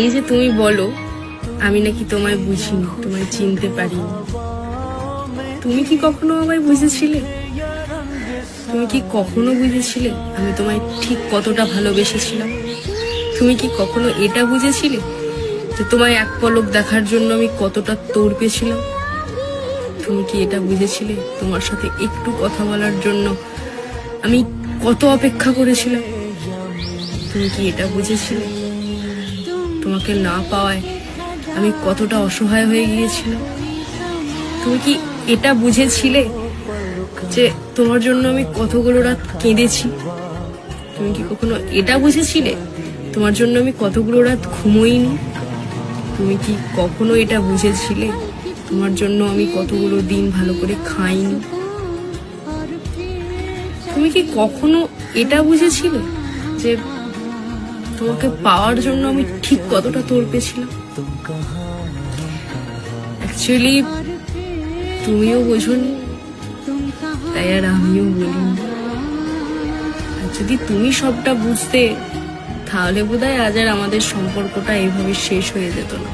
এই যে তুমি বলো, আমি নাকি তোমায় বুঝিনি, তোমায় চিনতে পারিনি। তুমি কি কখনো আমায় বুঝেছিলে? তুমি কি কখনো বুঝেছিলে আমি তোমায় ঠিক কতটা ভালোবেসেছিলাম? তুমি কি কখনো এটা বুঝেছিলে যে তোমায় এক পলক দেখার জন্য আমি কতটা তোর পেয়েছিলাম? তুমি কি এটা বুঝেছিলে তোমার সাথে একটু কথা বলার জন্য আমি কত অপেক্ষা করেছিলাম? তুমি কি এটা বুঝেছিলে? তোমাকে না পাওয়ায় আমি কতটা অসহায় হয়ে গিয়েছিলাম। তুমি কি এটা বুঝেছিলে যে তোমার জন্য আমি কতগুলো রাত কেঁদেছি? তুমি কি কখনো এটা বুঝেছিলে? তোমার জন্য আমি কতগুলো রাত ঘুমোইনি? তুমি কি কখনো এটা বুঝেছিলে? তোমার জন্য আমি কতগুলো দিন ভালো করে খাইনি? তুমি কি কখনো এটা বুঝেছিলে যে তোমাকে পাওয়ার জন্য আমি ঠিক কতটা তোর পেয়েছিলাম? অ্যাকচুয়ালি তুমিও বোঝনি, তাই আর আমিও আর যদি তুমি সবটা বুঝতে, তাহলে বোধ আজ আর আমাদের সম্পর্কটা এইভাবে শেষ হয়ে যেত না।